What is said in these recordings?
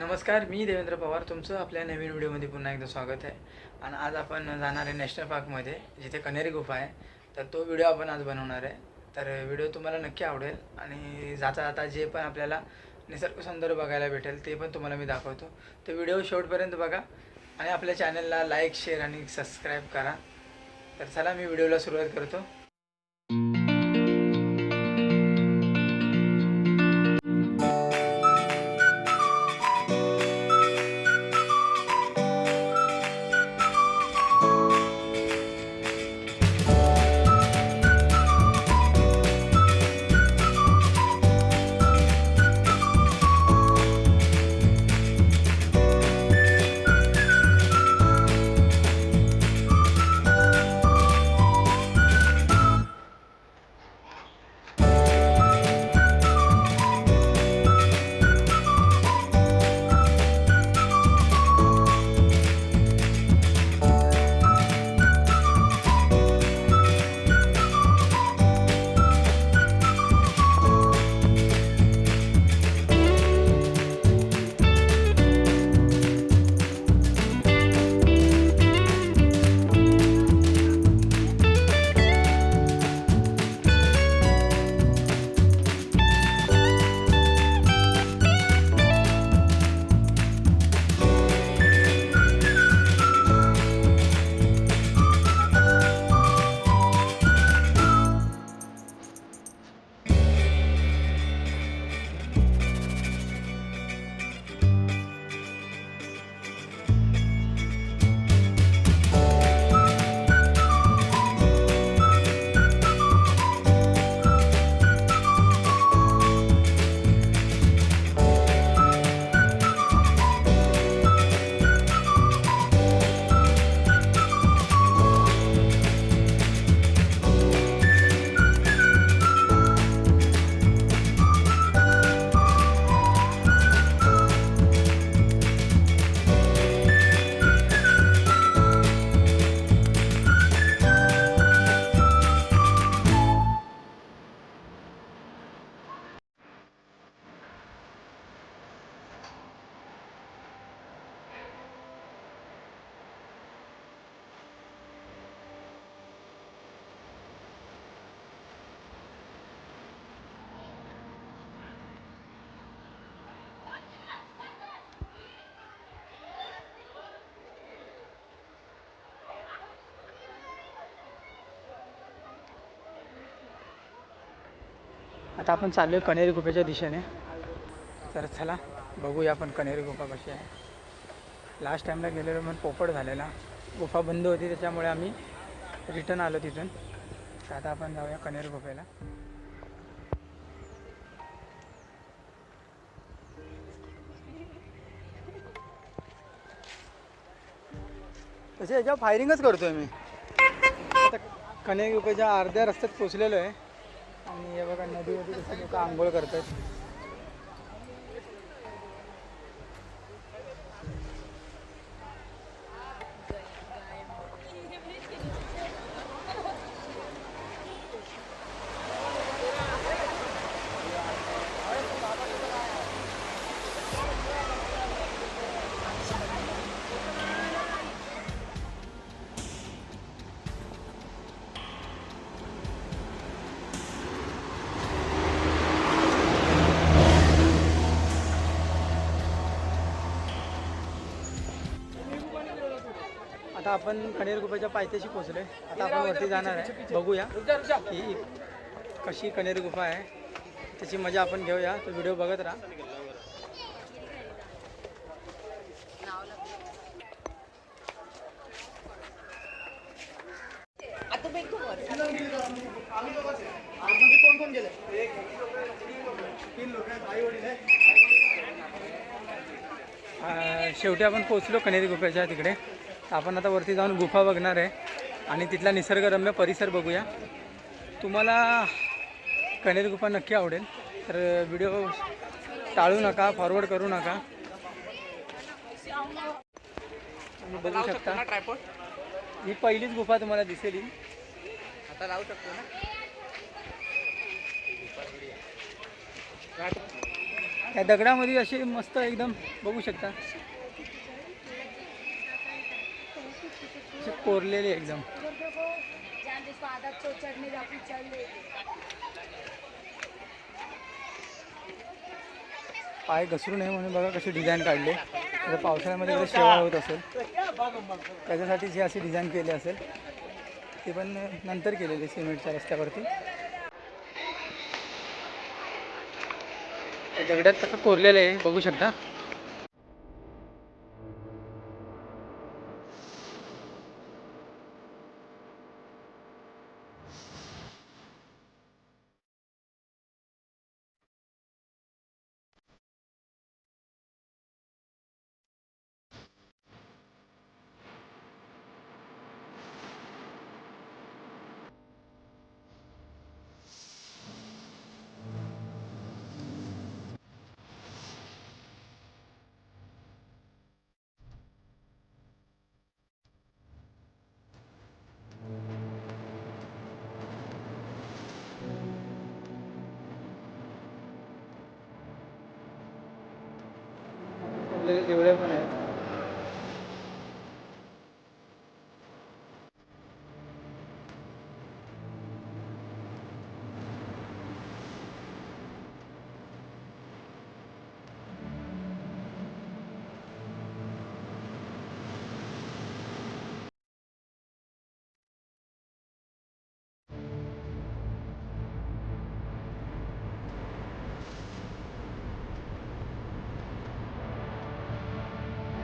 नमस्कार मी देवेंद्र पवार. तुमचं आपल्या नवीन व्हिडिओमध्ये पुन्हा एकदा स्वागत आहे. आणि आज आपण जाणार आहे नॅशनल पार्कमध्ये जिथे कनेरी गुफा आहे. तर तो व्हिडिओ आपण आज बनवणार आहे. तर व्हिडिओ तुम्हाला नक्की आवडेल. आणि जाता जाता जे पण आपल्याला निसर्ग सौंदर्य बघायला भेटेल ते पण तुम्हाला मी दाखवतो. तर व्हिडिओ शेवटपर्यंत बघा. आणि आपल्या चॅनलला लाईक शेअर आणि सबस्क्राईब करा. तर चला मी व्हिडिओला सुरुवात करतो. आता आपण चाललो आहे कणेरी गुफेच्या दिशेने. तर चला बघूया आपण कणेरी गुफा कशी आहे. लास्ट टाईमला गेलेलो म्हणून पोपट झालेला. गुफा बंद होती त्याच्यामुळे आम्ही रिटर्न आलो तिथून. तर आता आपण जाऊया कणेरी गुफेला. तसे याच्यावर फायरिंगच करतोय मी. आता कणेरी गुफेच्या अर्ध्या रस्त्यात पोचलेलो आहे. आणि हे बघा नदीमध्ये कसं लोक आंघोळ करतात. आता आपण कनेर गुफेच्या पायथ्याशी पोहोचलोय. आता आपण वरती जाणार आहे. बघूया की कशी कनेर गुफा आहे. त्याची मजा आपण घेऊया. तो व्हिडिओ बघत राहा. शेवटी आपण पोचलो कणेरी गुफेच्या तिकडे. आपण आता वरती जाऊन गुफा बघणार आहे. आणि तिथला निसर्गरम्य परिसर बघूया. तुम्हाला कनेरी गुफा नक्की आवडेल. तर व्हिडिओ टाळू नका फॉरवर्ड करू नका. तुम्ही बघू शकता ही पहिलीच गुफा तुम्हाला दिसेल. आता लावू शकतो ना? त्या दगडामध्ये असे मस्त एकदम बघू शकता. असे कोरलेले एकदम. पाय घसरू नये म्हणून बघा कशी डिझाईन काढली. आता पावसाळ्यामध्ये जर शेवाळ होत असेल त्याच्यासाठी जी अशी डिझाईन केली असेल ती पण नंतर केलेली सिमेंटच्या रस्त्यावरती. दगडात तसं कोरलेलं आहे बघू शकता. कोरलेले पण आहेत.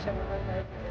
अशा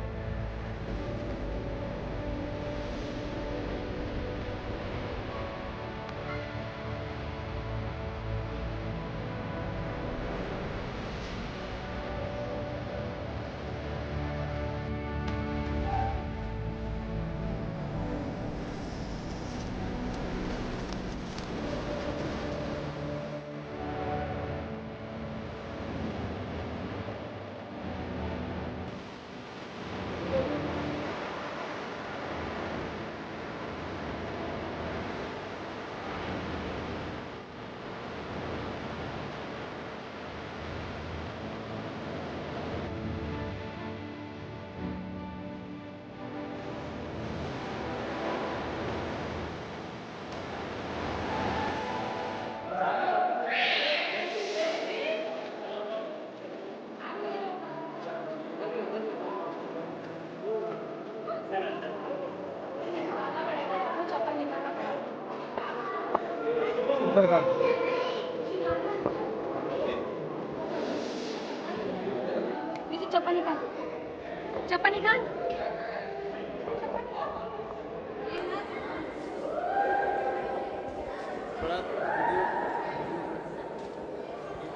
निकाल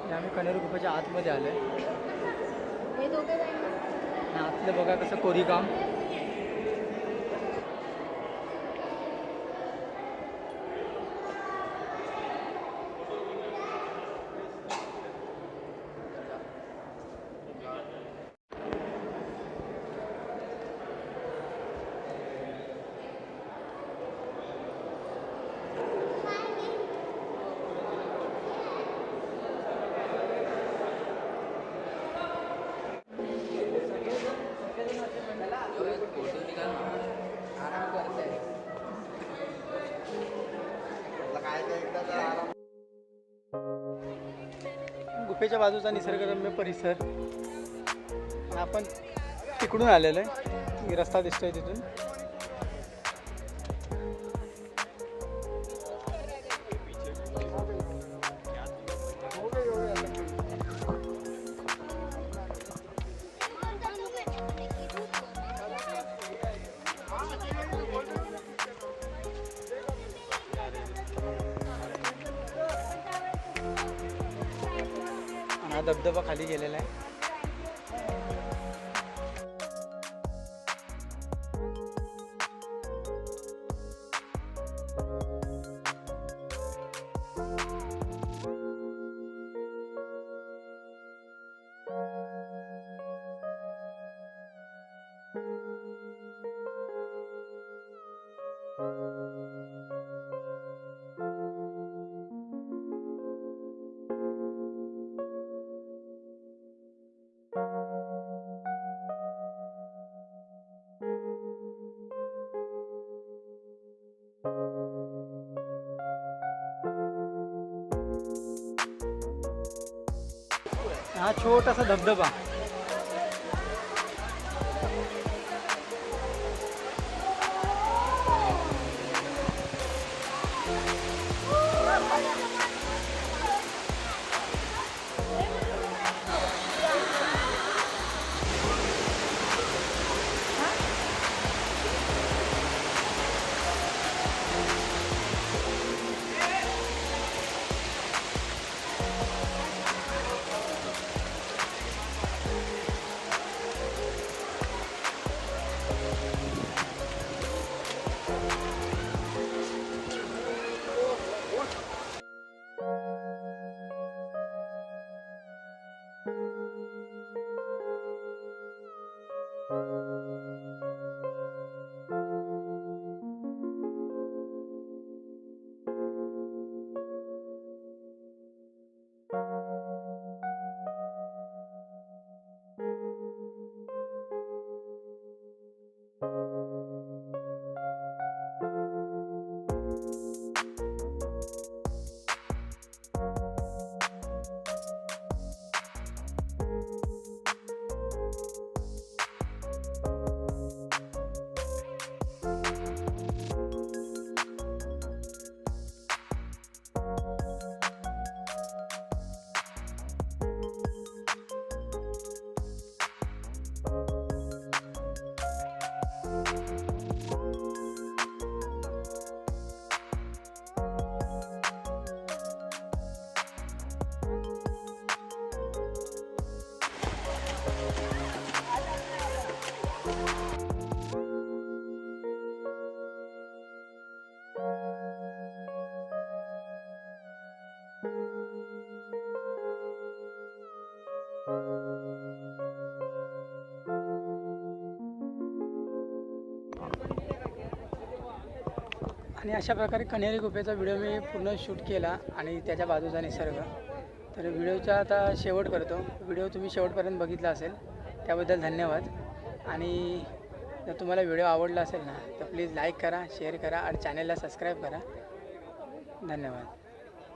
हे आम्ही कनेरी गुफेच्या आतमध्ये आलो आहे दोघे जाईल आतलं बघा कसं कोरी कॅफेच्या बाजूचा निसर्गरम्य परिसर. आपण तिकडून आलेलो आहे. रस्ता दिसतोय तिथून. धबधबा खाली गेलेला आहे. हा छोटासा धबधबा. आणि अशा प्रकारे कन्हेरी गुफेचा व्हिडिओ मी पूर्ण शूट केला आणि त्याच्या बाजूचा निसर्ग. तर व्हिडिओचा आता शेवट करतो. व्हिडिओ तुम्ही शेवटपर्यंत बघितला असेल त्याबद्दल धन्यवाद. आणि जर तुम्हाला व्हिडिओ आवडला असेल ना तर प्लीज लाईक करा शेअर करा आणि चॅनलला सबस्क्राईब करा. धन्यवाद.